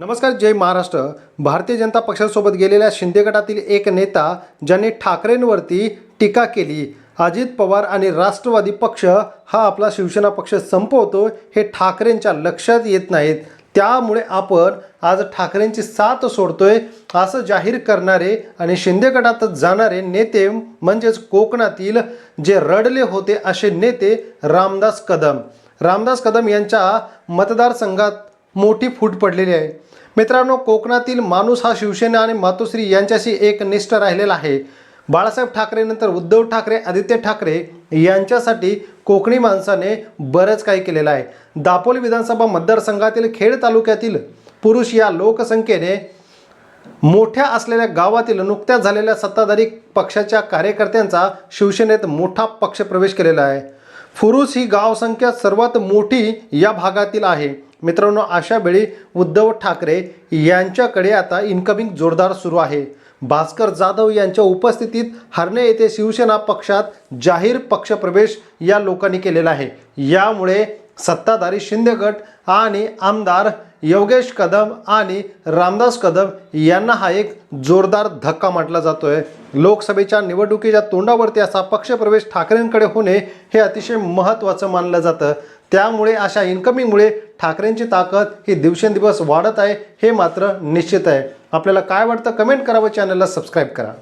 नमस्कार जय महाराष्ट्र. भारतीय जनता पक्षासोबत गेलेल्या शिंदे गटातील एक नेता ज्यांनी ठाकरेंवरती टीका केली. अजित पवार आणि राष्ट्रवादी पक्ष हा आपला शिवसेना पक्ष संपवतो हे ठाकरेंच्या लक्षात येत नाहीत. त्यामुळे आपण आज ठाकरेंची साथ सोडतोय असं जाहीर करणारे आणि शिंदे गटात जाणारे नेते म्हणजेच कोकणातील जे रडले होते असे नेते रामदास कदम. रामदास कदम यांच्या मतदारसंघात मोठी फूट पडलेली आहे. मित्रांनो कोकणातील माणूस हा शिवसेना आणि मातोश्री यांच्याशी एक निष्ठ राहिलेला आहे. बाळासाहेब ठाकरेनंतर उद्धव ठाकरे आदित्य ठाकरे यांच्यासाठी कोकणी माणसाने बरंच काही केलेलं आहे. दापोली विधानसभा मतदारसंघातील खेड तालुक्यातील पुरुष या लोकसंख्येने मोठ्या असलेल्या गावातील नुकत्याच झालेल्या सत्ताधारी पक्षाच्या कार्यकर्त्यांचा शिवसेनेत मोठा पक्षप्रवेश केलेला आहे. फुरुस ही गावसंख्या सर्वात मोठी या भागातील आहे. मित्रांनो अशा वेळी उद्धव ठाकरे यांच्याकडे आता इन्कमिंग जोरदार सुरू आहे. भास्कर जाधव यांच्या उपस्थितीत हरणे येथे शिवसेना पक्षात जाहीर पक्षप्रवेश या लोकांनी केलेला आहे. यामुळे सत्ताधारी शिंदे गट आणि आमदार योगेश कदम आणि रामदास कदम यांना हा एक जोरदार धक्का म्हटला जातोय. लोकसभेच्या निवडणुकीच्या तोंडावरती असा पक्षप्रवेश ठाकरेंकडे होणे हे अतिशय महत्त्वाचं मानलं जातं. त्यामुळे अशा इन्कमिंगमुळे ठाकरेंची ताकद ही दिवसेंदिवस वाढत आहे हे मात्र निश्चित आहे. आपल्याला काय वाटतं कमेंट करा व चॅनलला सबस्क्राईब करा.